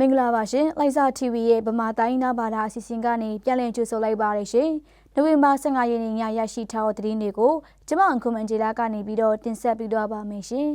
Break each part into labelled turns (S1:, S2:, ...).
S1: မင်္ဂလာပါရှင်လိုက်စာ TV ရဲ့ဗမာတိုင်းနာဘာသာအစီအစဉ်ကနေပြန်လည်ကြိုဆိုလိုက်ပါရရှင်နိုဝင်ဘာ15ရက်နေ့ညရရှိထားတဲ့သတင်းတွေကိုကျမအခွန်မန်ဂျီလာကနေပြီးတော့တင်ဆက်ပေးသွားပါမယ်ရှင်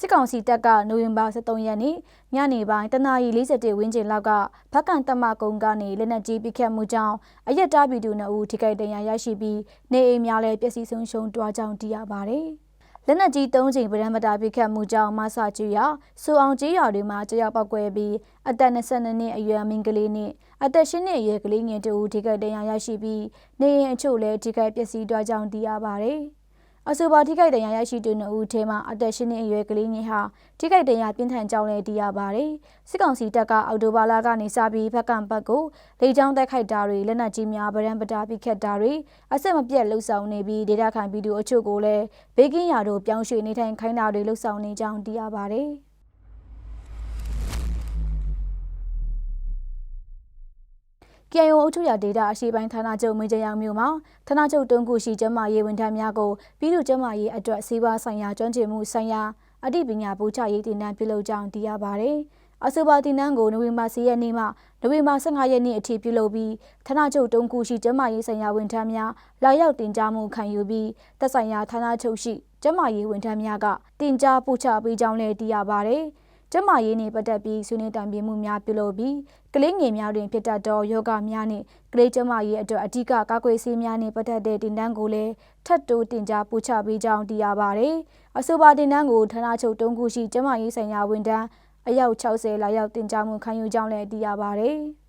S1: စစ်ကောင်စီတပ်ကနိုဝင်ဘာ23ရက်နေ့ညနေပိုင်းတနာရီ41ဝန်းကျင်လောက်ကဖက်ကန်တမကုန်းကနေလက်နက်ကြီးပစ်ခတ်မှုကြောင့်အရက်တားပြည်သူ2ဦးထိခိုက်ဒဏ်ရာရရှိပြီးနေအိမ်များလည်းပျက်စီးဆုံးရှုံးတွားကြောင်းသိရပါတယ်။ လက်နက်ကြီး၃ချိန်ဗရန်မတာပစ်ခတ်မှုကြောင့်မဆာကျွရစူအောင်ကြီးရွာတွေမှာကြောက်ပောက်ကွဲပြီးအသက်22နှစ်အရွယ်မင်းကလေးနဲ့အသက်10နှစ်အရွယ်ကလေးငယ်တို့ထိခိုက်ဒဏ်ရာရရှိပြီးနေရင်အချို့လည်းထိခိုက်ပျက်စီးသွားကြောင်းသိရပါတယ်။ အဆိုပါထိခိုက်ဒဏ်ရာရရှိသူနှစ်ဦးထဲမှာအသက်ရှင်နေအရွယ်ကလေးငယ်ဟာထိခိုက်ဒဏ်ရာပြင်းထန်ကြောင်းလည်းသိရပါတယ်။စစ်ကောင်စီတပ်ကအော်တိုဘာလာကနေစပြီးဘက်ကံဘက်ကိုလေကြောင်းတိုက်ခိုက်တာတွေလက်နက်ကြီးများဗရန်ပတာပစ်ခတ်တာတွေအဆက်မပြတ်လှုပ်ဆောင်နေပြီးဒေတာခံဗီဒီယိုအချို့ကိုလည်းဘေကင်းယာတို့ပြောင်းရွှေ့နေထိုင်ခိုင်းတာတွေလှုပ်ဆောင်နေကြောင်းသိရပါတယ်။ KIO အုပ်ချုပ်ရာဒေတာအရှိပိုင်းဌာနချုပ်မင်းကြရောင်မြို့မှာဌာနချုပ်တုံးခုရှိကျမရေးဝန်ထမ်းများကိုပြည်သူ့ကျမရေးအတွက်စေပါဆိုင်ရာကျွမ်းကျင်မှုဆိုင်ရာအသိပညာပူချရေးတင်နန်းပြုလုပ်ကြောင်းသိရပါတယ်။အဆိုပါတင်နန်းကိုနိုဝင်ဘာ10ရက်နေ့မှနိုဝင်ဘာ15ရက်နေ့အထိပြုလုပ်ပြီးဌာနချုပ်တုံးခုရှိကျမရေးဆိုင်ရာဝန်ထမ်းများလာရောက်တင်ကြားမှုခံယူပြီးသက်ဆိုင်ရာဌာနချုပ်ရှိကျမရေးဝန်ထမ်းများကတင်ကြားပူချပေးကြောင်းလည်းသိရပါတယ်။ ကျမရေးနှင့်ပတ်သက်ပြီးဆွေးနွေးတိုင်ပင်မှုများပြုလုပ်ပြီးကလေးငယ်များတွင်ဖြစ်တတ်သောယောဂများနှင့်ကလေးကျမရေးအတွက်အဓိကကာကွယ်ဆေးများနှင့်ပတ်သက်တဲ့တင်ဒန်းကိုလည်းထပ်တိုးတင်ကြားပူချပေးကြောင်းသိရပါဗျ။အဆိုပါတင်ဒန်းကိုဌာနချုပ်တုံးခုရှိကျမရေးဆိုင်ရာဝန်ထမ်းအယောက်60လာရောက်တင်ကြားမှုခံယူကြောင်းလည်းသိရပါဗျ။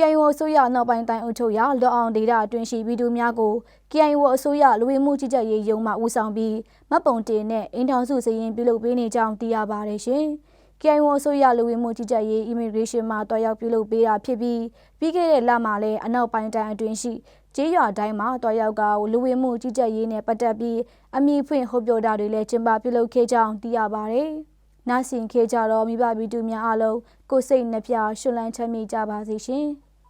S1: KIO အစိုးရနောက်ပိုင်းတိုင်းအုပ်ချုပ်ရာလွတ်အောင်ဒေတာအတွင်းရှိပြည်သူများကို KIO အစိုးရလူဝင်မှုကြီးကြပ်ရေးရုံးမှဦးဆောင်ပြီးမတ်ပုံတင်နဲ့အင်ထောင်စုစည်ရင်ပြုလုပ်ပေးနေကြောင်းသိရပါတယ်ရှင်။ KIO အစိုးရလူဝင်မှုကြီးကြပ်ရေး immigration မှာတွားရောက်ပြုလုပ်ပေးတာဖြစ်ပြီးပြီးခဲ့တဲ့လမှာလည်းအနောက်ပိုင်းတိုင်းအတွင်းရှိကျေးရွာတိုင်းမှာတွားရောက်ကလူဝင်မှုကြီးကြပ်ရေးနဲ့ပတ်သက်ပြီးအမိဖွင့်ဟောပြောတာတွေလည်းကျင်းပပြုလုပ်ခဲ့ကြောင်းသိရပါတယ်။နားဆင်ခဲ့ကြတော့မိဘပြည်သူများအားလုံးကိုစိတ်နှပြရှင်လန်းချမ်းမြေ့ကြပါစေရှင်။